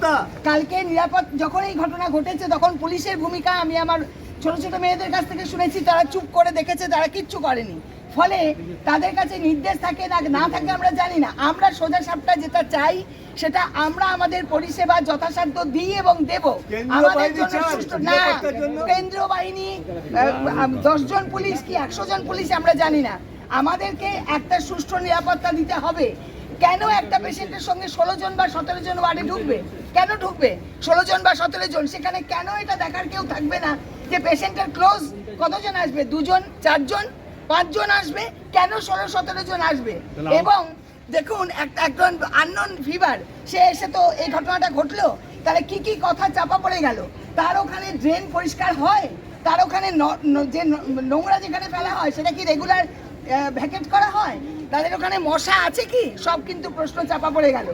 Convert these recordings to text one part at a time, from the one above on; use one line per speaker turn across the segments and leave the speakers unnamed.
নিরাপত্তা
কালকে নিরাপদ যখন এই ঘটনা ঘটেছে তখন পুলিশের ভূমিকা আমি আমার ছোট ছোট মেয়েদের কাছ থেকে শুনেছি তারা চুপ করে দেখেছে তারা কিচ্ছু করেনি। ফলে তাদের কাছে নির্দেশ থাকে না না থাকে আমরা জানি না। আমরা সোজা সাপটা যেটা চাই সেটা আমরা আমাদের পরিষেবা যথাসাধ্য দিই এবং দেব। আমাদের জন্য না কেন্দ্রীয় বাহিনী দশ জন পুলিশ কি একশো জন পুলিশ আমরা জানি না। আমাদেরকে একটা সুষ্ঠু নিরাপত্তা দিতে হবে। কেন একটা পেশেন্টের সঙ্গে ষোলো জন বা সতেরো জন ওয়ার্ডে ঢুকবে? কেন ঢুকবে? ষোলো জন বা সতেরো জন সেখানে কেন এটা দেখার কেউ থাকবে না? যে পেশেন্টের ক্লোজ কতজন আসবে? দুজন চারজন পাঁচজন আসবে? কেন ষোলো সতেরো জন আসবে? এবং দেখুন একটা একজন আননোন ফিভার সে এসে তো এই ঘটনাটা ঘটলো তাহলে কি কি কথা চাপা পড়ে গেল? তার ওখানে ড্রেন পরিষ্কার হয়? তার ওখানে যে নোংরা যেখানে ফেলা হয় সেটা কি রেগুলার ভ্যাকেট করা হয়? তাদের ওখানে মশা আছে কি? সব কিন্তু প্রশ্ন চাপা পড়ে গেল।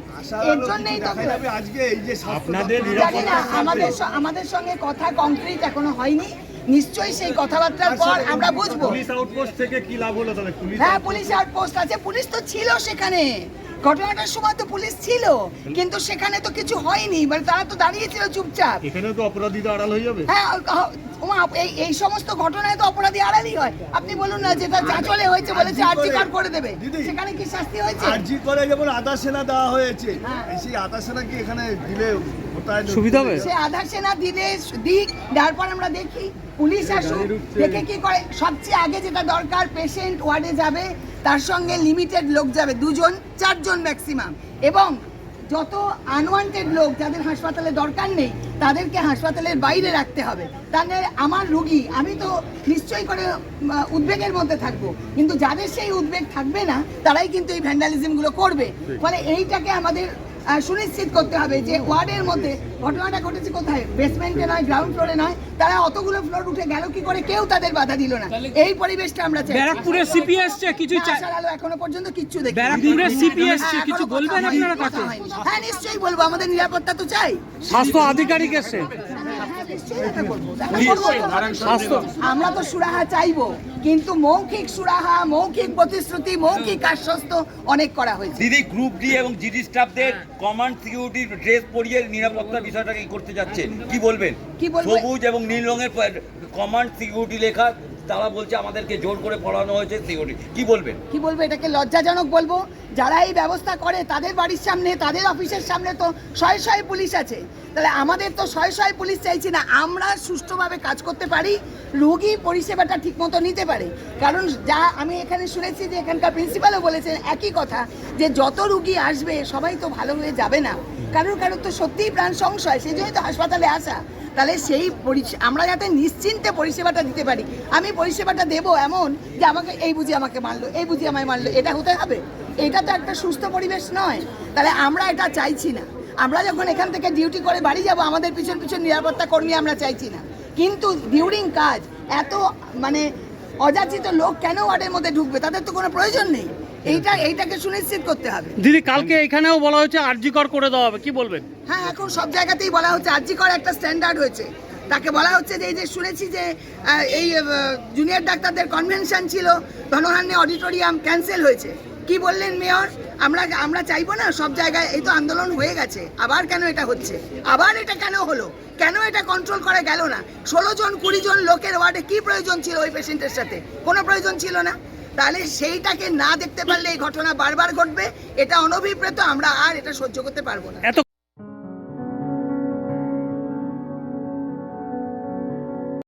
এর জন্যই তো
আজকে এই যে
আপনাদের
জানি না আমাদের আমাদের সঙ্গে কথা কংক্রিট এখনও হয়নি। নিশ্চয়ই সেই কথাবার্তার পর আমরা বুঝব।
পুলিশ আউটপোস্ট থেকে কি লাভ হলো তাহলে?
হ্যাঁ পুলিশ আউটপোস্ট আছে পুলিশ তো ছিল সেখানে। ঘটনাটার সময় তো পুলিশ ছিল কিন্তু সেখানে তো কিছু হয়নি মানে তারা তো দাঁড়িয়েছিল চুপচাপ।
এখানেও তো অপরাধীরা আড়াল হয়ে যাবে।
হ্যাঁ এই এই সমস্ত ঘটনায় তো অপরাধী আড়ালই হয়। আপনি বলুন না যেটা চাঁচলে হয়েছে বলেছে
আরজি
আর্জি
করে-
কার্ড করে দেবে? সেখানে কি শাস্তি হয়েছে?
আরজি করে যেমন আধা সেনা দেওয়া হয়েছে
হ্যাঁ।
এই সেই আধা সেনা কি এখানে দিলে
সুবিধা হবে?
সে আধার সেনা দিলে দিক তারপর আমরা দেখি পুলিশ আসুক দেখে কি করে? সবচেয়ে আগে যেটা দরকার পেশেন্ট ওয়ার্ডে যাবে তার সঙ্গে লিমিটেড লোক যাবে দুজন চারজন ম্যাক্সিমাম এবং যত আনওয়ান্টেড লোক যাদের হাসপাতালে দরকার নেই তাদেরকে হাসপাতালের বাইরে রাখতে হবে। তাহলে আমার রুগী আমি তো নিশ্চয়ই করে উদ্বেগের মধ্যে থাকব। কিন্তু যাদের সেই উদ্বেগ থাকবে না তারাই কিন্তু এই ভ্যান্ডালিজমগুলো করবে। ফলে এইটাকে আমাদের সুনিশ্চিত করতে হবে যে ওয়ার্ডের মধ্যে ঘটনাটা ঘটেছে কোথায়? বেসমেন্টে নয় গ্রাউন্ড ফ্লোরে নয়। তারা অতগুলো ফ্লোর উঠে গেল কি করে কেউ তাদের বাধা দিল না। এই পরিবেশটা আমরা চাই।
ব্যারাকপুরে সিপি আসছে কিছু
আলো এখনও পর্যন্ত কিচ্ছু দেখি
ব্যারাকপুরে সিপি এসছে
হ্যাঁ,
কিছু বলবেন আপনারা
হ্যাঁ নিশ্চয়ই বলব আমাদের নিরাপত্তা তো চাই।
স্বাস্থ্য আধিকারিক এসছে।
আমরা তো সুরাহা চাইব কিন্তু মৌখিক সুরাহা মৌখিক প্রতিশ্রুতি মৌখিক আশ্বস্ত অনেক করা হয়েছে।
দিদি গ্রুপ ডি এবং জিডি স্টাফদের কমান্ড সিকিউরিটি ড্রেস পরিয়ে নিরাপত্তা বিষয়টাকে করতে যাচ্ছে। কি বলবেন?
কি বলবেন
সবুজ এবং নীল রঙের কমান্ড সিকিউরিটি লেখা তারা বলছে আমাদেরকে জোর করে পড়ানো হয়েছে সিকিউরিটি কি বলবেন?
কি বলব? এটাকে লজ্জাজনক বলব। যারা এই ব্যবস্থা করে, তাদের বাড়ির সামনে, তাদের অফিসের সামনে তো শয়ে শয়ে পুলিশ আছে। তাহলে আমাদের তো শয়ে শয়ে পুলিশ চাইছি না, আমরা সুষ্ঠুভাবে কাজ করতে পারি, রোগী পরিষেবাটা ঠিকমতো নিতে পারে। কারণ যা আমি এখানে শুনেছি যে এখানকার প্রিন্সিপালও বলেছেন একই কথা, যে যত রুগী আসবে, সবাই তো ভালো হয়ে যাবে না। কারোর কারোর তো সত্যিই প্রাণ সংশয় সেই জন্যই তো হাসপাতালে আসা তাহলে সেই আমরা যাতে নিশ্চিন্তে পরিষেবাটা দিতে পারি। আমি পরিষেবাটা দেবো এমন যে আমাকে এই বুঝি আমাকে মারলো, এই বুঝি আমায় মারলো, এটা হতে হবে? এটা তো একটা সুস্থ পরিবেশ নয়। তাহলে আমরা এটা চাইছি না। আমরা যখন এখান থেকে ডিউটি করে বাড়ি যাব, আমাদের পিছন পিছন নিরাপত্তা কর্মী আমরা চাইছি না। কিন্তু ডিউরিং কাজ এত মানে অযাচিত লোক কেন ওয়ার্ডের মধ্যে ঢুকবে? তাদের তো কোনো প্রয়োজন নেই। এইটা এইটাকে সুনিশ্চিত করতে হবে।
দিদি কালকে এখানেও বলা হয়েছে আরজিকর করে দেওয়া হবে কি বলবেন?
হ্যাঁ এখন সব জায়গাতেই বলা হচ্ছে আর্যিকর একটা স্ট্যান্ডার্ড হয়েছে। তাকে বলা হচ্ছে যে এই যে শুনেছি যে এই জুনিয়র ডাক্তারদের কনভেনশন ছিল ধনহান্নে অডিটোরিয়াম ক্যান্সেল হয়েছে। কি বললেন মেয়র আমরা আমরা চাইব না সব জায়গায় এই তো আন্দোলন হয়ে গেছে আবার কেন এটা হচ্ছে? আবার এটা কেন হলো? কেন এটা কন্ট্রোল করা গেল না? ষোলো জন কুড়ি জন লোকের ওয়ার্ডে কি প্রয়োজন ছিল ওই পেশেন্টের সাথে? কোনো প্রয়োজন ছিল না? তাহলে সেইটাকে না দেখতে পারলে এই ঘটনা বারবার ঘটবে, এটা অনভিপ্রেত, আমরা আর এটা সহ্য করতে পারব না।